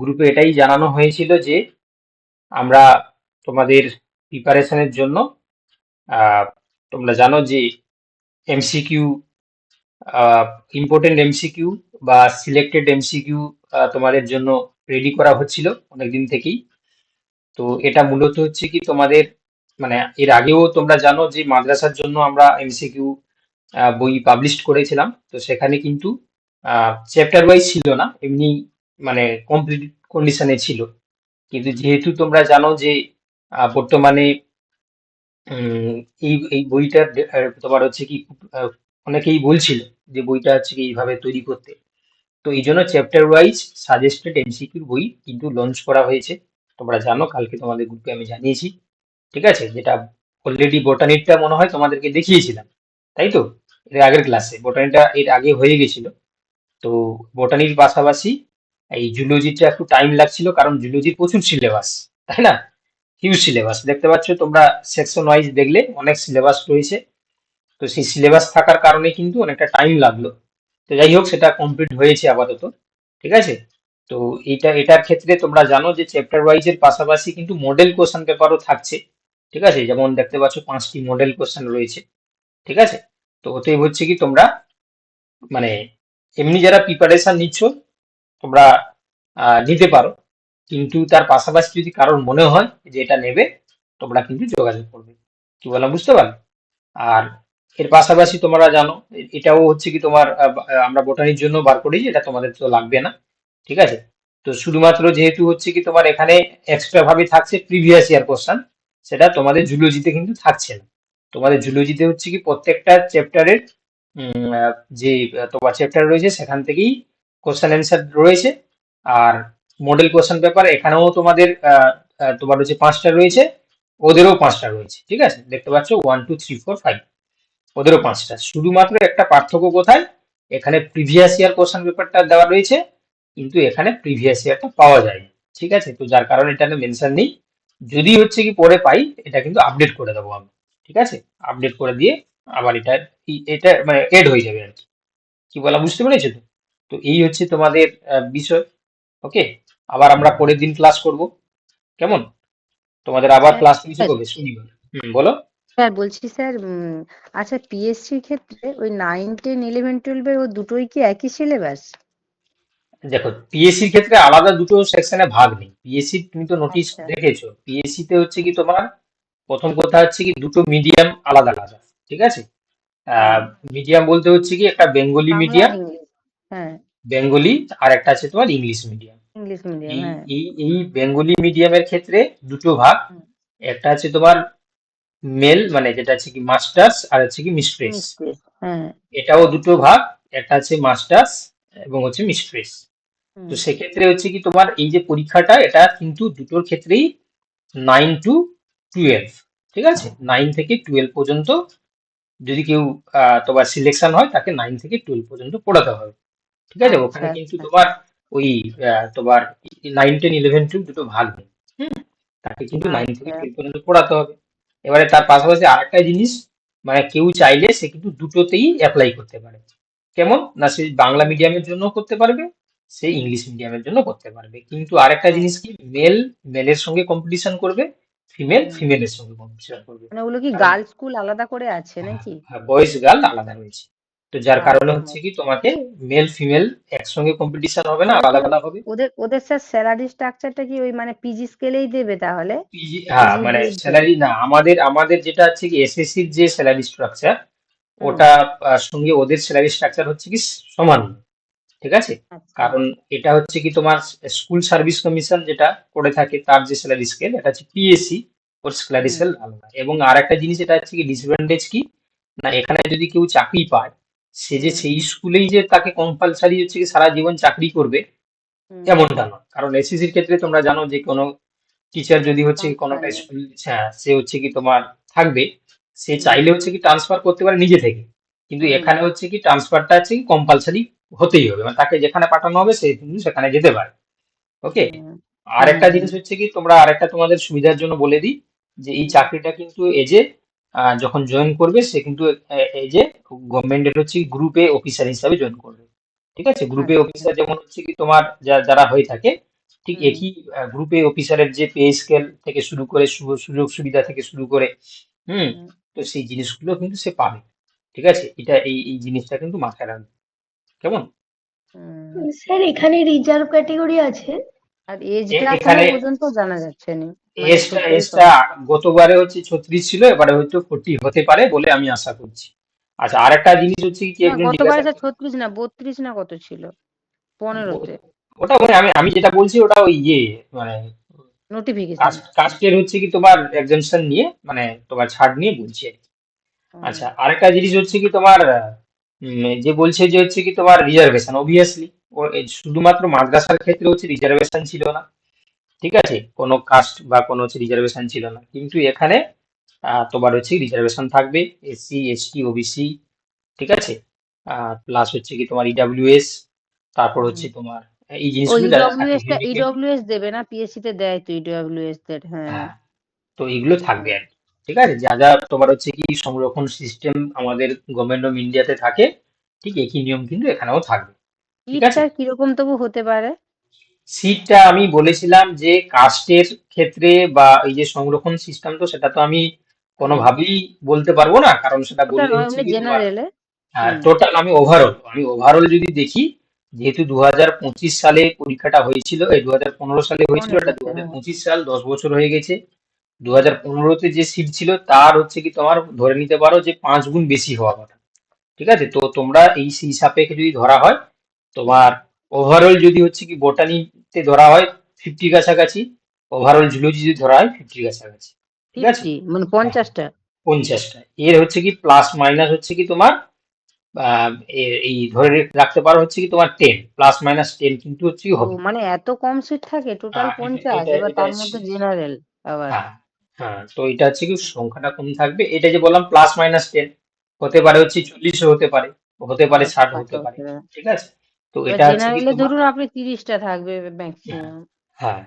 গ্রুপে এটাই জানানো হয়েছিল যে আমরা তোমাদের প্রিপারেশনের জন্য তোমরা জানো যে এমসিকিউ ইম্পর্টেন্ট এমসিকিউ বা সিলেক্টেড এমসিকিউ তোমাদের জন্য রেডি করা হচ্ছিল অনেকদিন থেকেই। তো এটা মূলত হচ্ছে কি তোমাদের মানে এর আগেও তোমরা জানো যে মাদ্রাসার জন্য আমরা এমসিকিউ বই পাবলিশ করেছিলাম। তো সেখানে কিন্তু চ্যাপ্টার ওয়াইজ ছিল না, এমনি মানে কমপ্লিট কন্ডিশনে ছিল। কিন্তু যেহেতু তোমরা জানো যে বর্তমানে এই এই বইটা তোমার হচ্ছে কি অনেকেই বলছিল যে বইটা হচ্ছে কি এইভাবে তৈরি করতে। তো এই জন্য চ্যাপ্টার ওয়াইজ সাজেস্টেড এমসিকিউর বই কিন্তু লঞ্চ করা হয়েছে। তোমরা জানো, কালকে তোমাদের গ্রুপে আমি জানিয়েছি। ঠিক আছে? যেটা অলরেডি বোটানিটা মনে হয় তোমাদেরকে দেখিয়েছিলাম। তাই তো? এর আগের ক্লাসে বোটানিটা এর আগে হয়ে গেছিল। তো বোটানির পাশাপাশি এই জুলজিটা একটু টাইম লাগছিল কারণ জুলজির প্রচুর সিলেবাস তাই না? হিউজ সিলেবাস দেখতে পাচ্ছ তোমরা সেকশন ওয়াইজ দেখলে অনেক সিলেবাস রয়েছে। তো সেই সিলেবাস থাকার কারণে কিন্তু অনেকটা টাইম লাগল। তো যাই হোক, সেটা কমপ্লিট হয়েছে আপাতত, ঠিক আছে? তো এটা এটার ক্ষেত্রে তোমরা জানো যে চ্যাপ্টার ওয়াইজ এর পাশাপাশি কিন্তু মডেল কোশ্চেন পেপারও থাকছে, ঠিক আছে? যেমন দেখতে পাচ্ছ পাঁচটি মডেল কোশ্চেন রয়েছে, ঠিক আছে? তো ওতেই হচ্ছে কি তোমরা মানে এমনি যারা প্রিপারেশন নিচ্ছ তোমরা নিতে পারো। কিন্তু তার পাশাপাশি যদি কারোর মনে হয় যে এটা নেবে, তোমরা কিন্তু যোগাযোগ করবে। কি বললাম, বুঝতে পারলে? আর এর পাশাপাশি তোমরা জানো, এটাও হচ্ছে কি তোমার আমরা বোটানির জন্য বার করেছি এটা তোমাদের তো লাগবে না। ঠিক আছে? তো শুধুমাত্র যেহেতু হচ্ছে কি তোমার এখানে এক্সট্রা ভাবে থাকছে প্রিভিয়াস ইয়ার কোশ্চেন সেটা তোমাদের জুলজিতে কিন্তু থাকছে না। তোমাদের জুলজিতে হচ্ছে কি প্রত্যেকটা চ্যাপ্টারের যে তোমার চ্যাপ্টার রয়েছে, সেখান থেকেই কোশ্চেন অ্যান্সার রয়েছে। আর মডেল কোশ্চেন পেপার এখানেও তোমাদের তোমার হচ্ছে পাঁচটা রয়েছে, ওদেরও পাঁচটা রয়েছে, ঠিক আছে? দেখতে পাচ্ছ one two three four five ওদেরও পাঁচটা। শুধুমাত্র একটা পার্থক্য কোথায়? এখানে প্রিভিয়াস ইয়ার কোশ্চেন পেপারটা দেওয়া রয়েছে, কিন্তু এখানে প্রিভিয়াস ইয়ারটা পাওয়া যায় ঠিক আছে? তো যার কারণে এটা মেনশন নেই। যদি হচ্ছে কি পরে পাই, এটা কিন্তু আপডেট করে দেবো আমি, ঠিক আছে? আপডেট করে দিয়ে আবার এটা এটা মানে এড হয়ে যাবে আর কি। কি বলা, বুঝতে পেরেছ তো? তো এই হচ্ছে তোমাদের বিষয় ওকে আবার আমরা পরের দিন ক্লাস করব কেমন? তোমাদের আবার ক্লাস নিচে স্যার শনিবার। বলো। স্যার বলছি স্যার আচ্ছা পিএসসির ক্ষেত্রে ওই নাইন টেন ইলেভেন টুয়েলভের ও দুটোই কি একই সিলেবাস দেখো পিএসসির ক্ষেত্রে আলাদা দুটো সেকশনে ভাগ নেই। পিএসসি তুমি তো নোটিশ আচ্ছা। দেখেছ পিএসসি তে হচ্ছে কি তোমার প্রথম কথা হচ্ছে কি দুটো মিডিয়াম আলাদা আলাদা ঠিক আছে? মিডিয়াম বলতে হচ্ছে কি একটা বেঙ্গলি মিডিয়াম হ্যাঁ। বেঙ্গলি আর একটা আছে তোমার ইংলিশ মিডিয়াম। ইংলিশ মিডিয়াম এই হ্যাঁ। এই এই বেঙ্গলি মিডিয়ামের ক্ষেত্রে দুটো ভাগ। একটা আছে তোমার মেল মানে যেটা আছে কি মাস্টার্স আর হচ্ছে কি মিস্ট্রেস হ্যাঁ। এটাও দুটো ভাগ একটা আছে মাস্টার্স এবং হচ্ছে মিস্ট্রেস তো সেক্ষেত্রে হচ্ছে কি তোমার এই যে পরীক্ষাটা এটা কিন্তু দুটোর ক্ষেত্রেই নাইন টু টুয়েলভ ঠিক আছে? নাইন থেকে টুয়েলভ পর্যন্ত যদি কেউ তোমার সিলেকশন হয় তাকে নাইন থেকে টুয়েলভ পর্যন্ত পড়াতে হবে। ঠিক আছে? আচ্ছা ওখানে কিন্তু আচ্ছা তোমার ওই তোমার নাইন টেন ইলেভেন টুয়েলভ দুটো ভাগ নেই হুম। তাকে কিন্তু নাইন থেকে আচ্ছা টুয়েলভ পর্যন্ত পড়াতে হবে। এবারে তার পাশাপাশি আরেকটা জিনিস মানে কেউ চাইলে সে কিন্তু দুটোতেই অ্যাপ্লাই করতে পারে। কেমন? না সে বাংলা মিডিয়ামের জন্য করতে পারবে সে ইংলিশ মিডিয়ামের জন্য করতে পারবে। কিন্তু আরেকটা জিনিস কি? মেল মেলের সঙ্গে কম্পিটিশন করবে ফিমেল ফিমেলের সঙ্গে কম্পিটিশন করবে। মানে ওগুলো কি গার্লস স্কুল আলাদা করে আছে নাকি? বয়েজ গার্ল আলাদা রয়েছে। তো যার কারণে আচ্ছা হচ্ছে কি তোমাকে মেল ফিমেল একসঙ্গে কম্পিটিশন হবে না আলাদা আলাদা হবে? ওদের ওদের স্যার স্যালারি স্ট্রাকচারটা কি ওই মানে পিজি স্কেলেই দেবে তাহলে? পিজি হ্যাঁ মানে স্যালারি না আমাদের আমাদের যেটা হচ্ছে কি এসএসসির যে স্যালারি স্ট্রাকচার ওটা সঙ্গে ওদের স্যালারি স্ট্রাকচার হচ্ছে কি সমান ঠিক আছে? আচ্ছা। কারণ এটা হচ্ছে কি তোমার স্কুল সার্ভিস কমিশন যেটা করে থাকে তার যে স্যালারি স্কেল এটা হচ্ছে পিএসসি ওর স্যালারি স্কেল আলাদা। এবং আর একটা জিনিস এটা হচ্ছে কি ডিসঅ্যাডভান্টেজ কি? না এখানে যদি কেউ চাকরি পায় সে যে সেই স্কুলেই যে তাকে কম্পালসারি হচ্ছে কি সারা জীবন চাকরি করবে এমনটা নয়। কারণ এসএসসির ক্ষেত্রে তোমরা জানো যে কোনো টিচার যদি হচ্ছে কোনোটা স্কুল হ্যাঁ সে হচ্ছে কি তোমার থাকবে। সে চাইলে হচ্ছে কি ট্রান্সফার করতে পারে নিজে থেকে। কিন্তু এখানে হচ্ছে কি ট্রান্সফারটা হচ্ছে কি কম্পালসারি হতেই হবে। মানে তাকে যেখানে পাঠানো হবে সে কিন্তু সেখানে যেতে পারে। ওকে আর একটা জিনিস হচ্ছে কি তোমরা আরেকটা তোমাদের সুবিধার জন্য বলে দিই যে এই চাকরিটা কিন্তু এজে যখন জয়েন করবে সে কিন্তু এই যে গভর্নমেন্টের হচ্ছে গ্রুপে অফিসার হিসাবে জয়েন করবে। ঠিক আছে? গ্রুপে আচ্ছা অফিসার যেমন হচ্ছে কি তোমার যারা হয়ে থাকে ঠিক একই গ্রুপে অফিসারের যে পে স্কেল থেকে শুরু করে সুযোগ সুবিধা থেকে শুরু করে হুম? তো সেই জিনিসগুলো কিন্তু সে পাবে। ঠিক আছে? এটা এই এই জিনিসটা কিন্তু মাথায় রাখবে। কেমন? স্যার এখানে রিজার্ভ ক্যাটাগরি আছে আর এজ এখানে পর্যন্ত জানা যাচ্ছে না। মানে গতবারে হচ্ছে ছত্রিশ ছিল এবারে হয়তো ফোর্টি হতে পারে বলে আমি আশা করছি। আচ্ছা আর একটা জিনিস হচ্ছে কি একজন গতবারে ছত্রিশ না বত্রিশ না কত ছিল? পনেরোতে। ওটা মানে আমি আমি যেটা বলছি ওটা ওই ইয়ে মানে নোটিফিকেশন কাস্টের হচ্ছে কি তোমার এক্সামশন নিয়ে মানে তোমার ছাড় নিয়ে বলছি আর কি। আচ্ছা আরেকটা জিনিস হচ্ছে কি তোমার যে বলছে যে হচ্ছে কি তোমার রিজার্ভেশন অবভিয়াসলি শুধুমাত্র মাদ্রাসার ক্ষেত্রে হচ্ছে রিজার্ভেশন ছিল না। ঠিক আছে? কোনো কাস্ট বা কোনো হচ্ছে রিজার্ভেশন ছিল না। কিন্তু এখানে তোমার হচ্ছে রিজার্ভেশন থাকবে। এসসি এসটি ওবিসি ঠিক আছে? প্লাস হচ্ছে কি তোমার ইডাব্লিউএস তারপর হচ্ছে তোমার এই ও জিনিসগুলো ইডব্লিউএস certificate- ইডব্লিউএস দেবে না পিএসসি তে দেয় তো ইডব্লিউএস দের হ্যাঁ। হ্যাঁ তো এগুলো থাকবে আর ঠিক আছে? যা যা তোমার হচ্ছে কি সংরক্ষণ সিস্টেম আমাদের গভর্নমেন্ট অফ ইন্ডিয়াতে থাকে ঠিক একই নিয়ম কিন্তু এখানেও থাকবে ঠিক আছে? কীরকম তবু হতে পারে? সিটটা আমি বলেছিলাম যে কাস্টের ক্ষেত্রে বা এই যে সংরক্ষণ সিস্টেম তো সেটা তো আমি কোনোভাবেই বলতে পারব না কারণ সেটা বললে হচ্ছে হুম। টোটাল আমি ওভারঅল আমি ওভারঅল যদি দেখি যেহেতু দু হাজার পঁচিশ সালে পরীক্ষাটা হয়েছিল এই দু সালে হয়েছিল এটা দু পঁচিশ সাল দশ বছর হয়ে গেছে। দু হাজার পনেরোতে যে সিট ছিল তার হচ্ছে কি তোমার ধরে নিতে পারো যে পাঁচ গুণ বেশি হওয়া কথা। ঠিক আছে? তো তোমরা এই সেই সাপেক্ষে যদি ধরা হয় তোমার ওভারঅল যদি হচ্ছে কি বোটানিতে ধরা হয় ফিফটি কাছাকাছি ওভারঅল জুলজি যদি ধরা হয় ফিফটির কাছাকাছি। ঠিক আছে? ফিফটি মানে পঞ্চাশটা। পঞ্চাশটা। এর হচ্ছে কি প্লাস মাইনাস হচ্ছে কি তোমার এই ধরে রাখতে পারো হচ্ছে কি তোমার টেন প্লাস মাইনাস টেন কিন্তু হচ্ছে কি হবে। মানে এত কম সিট থাকে টোটাল হ্যাঁ, পঞ্চাশ এবার তার মধ্যে জেনারেল আবার। হ্যাঁ হ্যাঁ তো এটা হচ্ছে কি সংখ্যাটা কম থাকবে। এটা যে বললাম প্লাস মাইনাস টেন হতে পারে হচ্ছে চল্লিশও হতে পারে হতে পারে ষাট হতে পারে। ঠিক আছে? তো এটা জেনারেলে ধরুন আপনি তিরিশটা থাকবে ম্যাক্সিমাম হ্যাঁ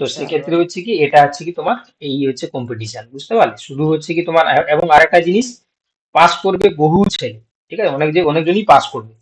তো সেক্ষেত্রে হচ্ছে কি এটা হচ্ছে কি তোমার এই হচ্ছে কম্পিটিশন বুঝতে পারলে? শুধু হচ্ছে কি তোমার এবং আরেকটা জিনিস পাস করবে বহু ছেলে ঠিক আছে? অনেক যে অনেকজনই পাস করবে।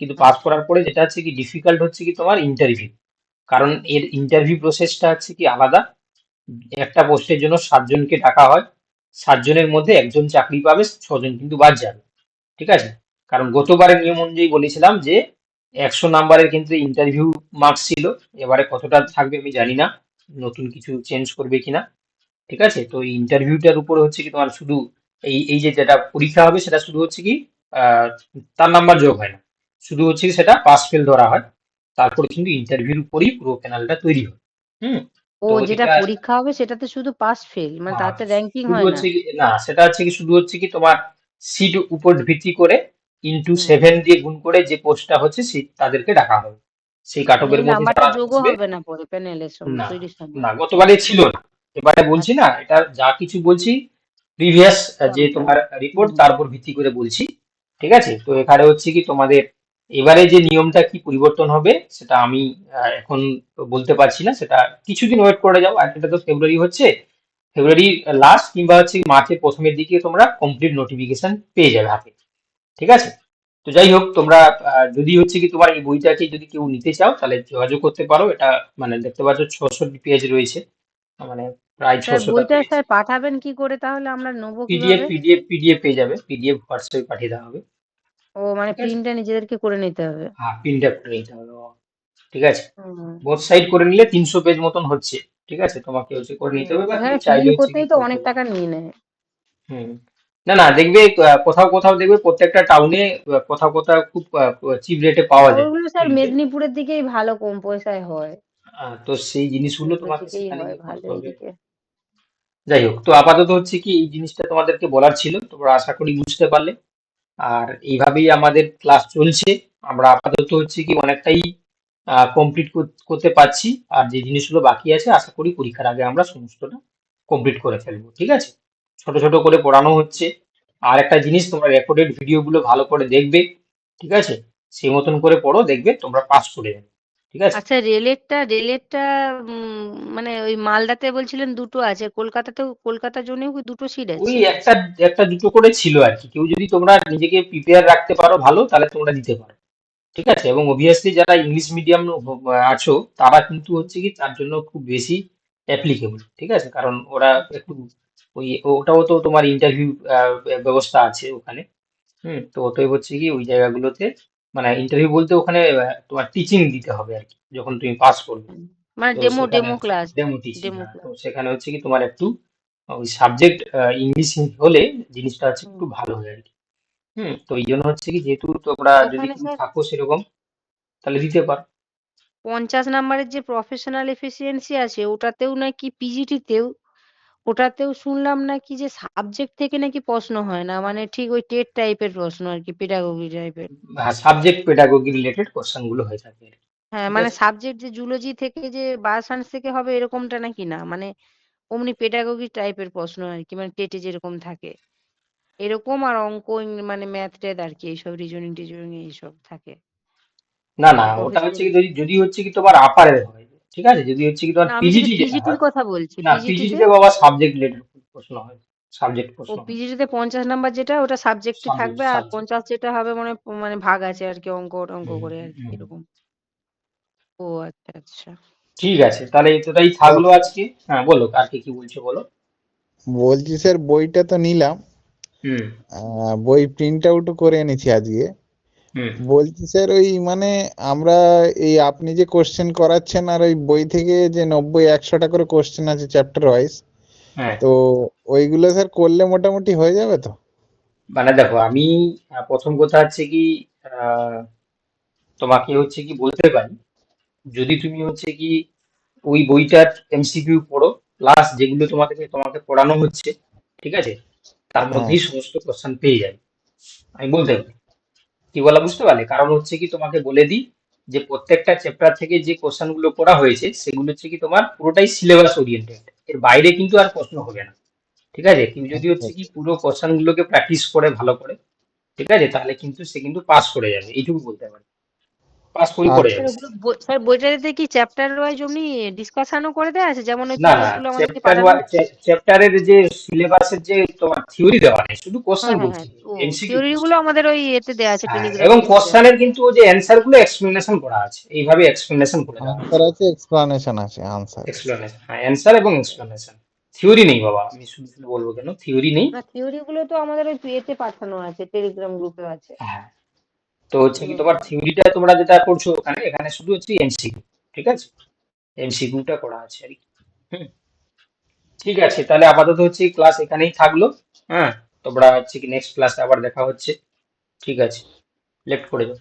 কিন্তু পাস করার পরে যেটা হচ্ছে কি ডিফিকাল্ট হচ্ছে কি তোমার ইন্টারভিউ কারণ এর ইন্টারভিউ প্রসেসটা হচ্ছে কি আলাদা। একটা পোস্টের জন্য সাতজনকে ডাকা হয়। সাতজনের মধ্যে একজন চাকরি পাবে ছজন কিন্তু বাদ যাবে। ঠিক আছে? কারণ গতবারের নিয়ম অনুযায়ী বলেছিলাম যে একশো নাম্বারের কিন্তু ইন্টারভিউ মার্কস ছিল। এবারে কতটা থাকবে আমি জানি না। নতুন কিছু চেঞ্জ করবে কিনা। ঠিক আছে? তো এই ইন্টারভিউটার উপরে হচ্ছে কি তোমার শুধু এই এই যে যেটা পরীক্ষা হবে সেটা শুধু হচ্ছে কি তার নাম্বার যোগ হয় না। শুধু হচ্ছে কি সেটা পাস ফেল ধরা হয়। তারপরে কিন্তু ইন্টারভিউর উপরেই পুরো প্যানেলটা তৈরি হয়। হুম? ও যেটা পরীক্ষা হবে সেটাতে শুধু পাস ফেল মানে হ্যাঁ, তাতে র্যাঙ্কিং হয় না? হচ্ছে কি না সেটা হচ্ছে কি শুধু হচ্ছে কি তোমার সিট উপর ভিত্তি করে ইনটু সেভেন দিয়ে গুণ করে যে পোস্টটা হচ্ছে সেই তাদেরকে ডাকা হবে সেই কাটকের মধ্যে হবে না পরে প্যানেলের সময় না, গতবারে ছিল না। এবারে বলছি না এটা যা কিছু বলছি প্রিভিয়াস যে তোমার রিপোর্ট তার উপর ভিত্তি করে বলছি। ঠিক আছে? তো এখানে হচ্ছে কি তোমাদের এবারে যে নিয়মটা কি পরিবর্তন হবে সেটা আমি এখন বলতে পারছি না। সেটা কিছুদিন ওয়েট করে যাও। আর এটা তো ফেব্রুয়ারি হচ্ছে। ফেব্রুয়ারি লাস্ট কিংবা হচ্ছে মার্চের প্রথমের দিকে তোমরা কমপ্লিট নোটিফিকেশন পেয়ে যাবে হাতে। ঠিক আছে? তো যাই হোক তোমরা যদি হচ্ছে কি তোমার এই বইটাকে যদি কেউ নিতে চাও তাহলে যোগাযোগ করতে পারো। এটা মানে দেখতে পাচ্ছ ছশো পেজ রয়েছে। মানে প্রায় ছশো বইটা স্যার পাঠাবেন কি করে? তাহলে আমরা নেব পিডিএফ পিডিএফ পিডিএফ পেয়ে যাবে। পিডিএফ হোয়াটসঅ্যাপে পাঠিয়ে দেওয়া হবে। ও মানে প্রিন্টটা নিজেদেরকে করে নিতে হবে। হ্যাঁ প্রিন্ট আউট করে নিতে হবে ও। ঠিক আছে। বোথ সাইড করে নিলে তিনশো পেজ মতন হচ্ছে। ঠিক আছে? তোমাকে হচ্ছে করে নিতে হবে বা হ্যাঁ চাইলে করতেই তো অনেক টাকা নিয়ে নেয়। হুম। না না দেখবে কোথাও কোথাও দেখবে প্রত্যেকটা টাউনে কোথাও কোথাও খুব চিপ রেটে পাওয়া যায়। ওগুলো স্যার মেদিনীপুরের দিকেই ভালো কম পয়সায় হয়। তো সেই জিনিসগুলো তোমাকে সেখানে ভালো এদিকে যাই হোক তো আপাতত হচ্ছে কি এই জিনিসটা তোমাদেরকে বলার ছিল তোমরা আশা করি বুঝতে পারলে। আর এইভাবেই আমাদের ক্লাস চলছে। আমরা আপাতত হচ্ছে কি অনেকটাই কমপ্লিট করতে পারছি। আর যে জিনিসগুলো বাকি আছে আশা করি পরীক্ষার আগে আমরা সমস্তটা কমপ্লিট করে ফেলব। ঠিক আছে? ছোট ছোট করে পড়ানো হচ্ছে। আর একটা জিনিস তোমরা রেকর্ডেড ভিডিওগুলো ভালো করে দেখবে ঠিক আছে? সেই মতন করে পড়ো দেখবে তোমরা পাস করে যাবে ঠিক আছে? আচ্ছা রেলেরটা রেলেরটা মানে ওই মালদাতে বলছিলেন দুটো আছে কলকাতাতেও কলকাতার জন্যও কি দুটো সিট আছে? ওই একটা একটা দুটো করে ছিল আর কি। কেউ যদি তোমরা নিজেকে প্রিপেয়ার রাখতে পারো ভালো তাহলে তোমরা দিতে পারো ঠিক আছে? এবং অবভিয়াসলি যারা ইংলিশ মিডিয়াম আছো তারা কিন্তু হচ্ছে কি তার জন্য খুব বেশি অ্যাপ্লিকেবল ঠিক আছে? কারণ ওরা একটু ওই ওটাও তো তোমার ইন্টারভিউ ব্যবস্থা আছে ওখানে। হুম তো অতএব হচ্ছে কি ওই জায়গাগুলোতে মানে ইন্টারভিউ বলতে ওখানে তোমার টিচিং দিতে হবে আর কি যখন তুমি পাস করবে। মানে demo demo class demo teaching তো সেখানে হচ্ছে কি তোমার একটু ওই সাবজেক্ট ইংলিশ হলে জিনিসটা হচ্ছে একটু ভালো হয় আর কি। হুম তো এই জন্য হচ্ছে কি যেহেতু তোমরা যদি থাকো সেরকম তাহলে দিতে পারো। পঞ্চাশ নাম্বারের যে প্রফেশনাল এফিসিয়েন্সি আছে ওটাতেও নাকি পিজিটিতেও ওটাতেও শুনলাম নাকি যে সাবজেক্ট থেকে নাকি প্রশ্ন হয় না মানে ঠিক ওই টেট টাইপের প্রশ্ন আর কি পেডাগোগি টাইপের সাবজেক্ট পেডাগোগি রিলেটেড কোশ্চেনগুলো হয়ে থাকে। হ্যাঁ মানে সাবজেক্ট যে জুলজি থেকে যে বায়ো সায়েন্স থেকে হবে এরকমটা নাকি না? মানে অমনি পেডাগোগি টাইপের প্রশ্ন আর কি মানে টেটে যেরকম থাকে। এরকম আর অঙ্ক মানে ম্যাথ ট্যাথ আর কি এইসব রিজনিং টিজনিং এইসব থাকে। না না ওটা হচ্ছে কি যদি যদি হচ্ছে কি তোমার আপারের হয় ঠিক আছে? যদি হচ্ছে কি তোমার পিজিটি পিজিটির কথা বলছি। না পিজিটিতে বাবা সাবজেক্ট রিলেটেড প্রশ্ন হয়। সাবজেক্ট প্রশ্ন হয়। পিজিটিতে পঞ্চাশ নাম্বার যেটা ওটা সাবজেক্টে সাবজেক্ট থাকবে আর সাবজেক্ট পঞ্চাশ যেটা হবে মানে মানে ভাগ আছে আর কি অঙ্ক অঙ্ক করে আর কি এরকম। ও আচ্ছা আচ্ছা। ঠিক আছে তাহলে এতটাই থাকল আজকে। হ্যাঁ বলো আর কি কি বলছো বলো? বলছি স্যার বইটা তো নিলাম। হুম। আহ, বই প্রিন্ট আউট করে এনেছি আজকে। বলছি স্যার ওই মানে আমরা এই আপনি যে কোশ্চেন করাচ্ছেন আর ওই বই থেকে যে নব্বই একশোটা করে কোশ্চেন আছে চ্যাপ্টার ওয়াইজ হ্যাঁ। তো ওইগুলো স্যার করলে মোটামুটি হয়ে যাবে তো? মানে দেখো আমি প্রথম কথা হচ্ছে কি তোমাকে হচ্ছে কি বলতে পারি যদি তুমি হচ্ছে কি ওই বইটার এমসিকিউ পড়ো প্লাস যেগুলো তোমাকে তোমাকে পড়ানো হচ্ছে ঠিক আছে? তার হ্যাঁ। মধ্যেই সমস্ত কোশ্চেন পেয়ে যাবে। আমি বলতে পারি। কি বলা বুঝতে পারলে? কারণ হচ্ছে কি তোমাকে বলে দিই যে প্রত্যেকটা চ্যাপ্টার থেকে যে কোশ্চেনগুলো করা হয়েছে, সেগুলো হচ্ছে কি তোমার পুরোটাই সিলেবাস ওরিয়েন্টেড এর বাইরে কিন্তু আর প্রশ্ন হবে না। ঠিক আছে? তুমি যদি হচ্ছে কি পুরো কোশ্চেন গুলোকে প্র্যাকটিস করে, ভালো করে, ঠিক আছে? তাহলে কিন্তু সে কিন্তু পাস করে যাবে। এইটুকু বলতে পারি। পাস করে করে আচ্ছা। স্যার বইটাতে কি চ্যাপ্টার ওয়াইজ অমনি ডিসকাশনও করে দেওয়া আছে? যেমন ওই আমাদেরকে চ্যাপ্টারের যে সিলেবাসের যে তোমার থিওরি দেওয়া নেই শুধু কোশ্চেন হ্যাঁ হ্যাঁ বলছি। হ্যাঁ থিওরি গুলো আমাদের ওই এতে দেওয়া আছে হ্যাঁ টেলিগ্রাম এবং কোশ্চেনের কিন্তু ওই যে অ্যান্সারগুলো এক্সপ্লেনেশন করা আছে। এইভাবে এক্সপ্লেনেশন করে দেওয়া আছে। আছে এক্সপ্লানেশন আছে এক্সপ্লেনেশন হ্যাঁ অ্যান্সার এবং এক্সপ্লেনেশন থিওরি নেই বাবা আমি শুধু শুধু বলব কেন থিওরি নেই। না থিওরি গুলো তো আমাদের ওই এতে পাঠানো আছে টেলিগ্রাম গ্রুপে আছে। হ্যাঁ। তো হচ্ছে কি তোমার থিওরিটা তোমরা যেটা করছ ওখানে, এখানে শুধু হচ্ছে এমসিকিউ ঠিক আছে? এমসিকিউটা করা আছে আর কি। ঠিক আছে, তাহলে আপাতত হচ্ছে ক্লাস এখানেই থাকল। হ্যাঁ তোমরা হচ্ছে কি নেক্সট ক্লাসে আবার দেখা হচ্ছে। ঠিক আছে লেফট করে দাও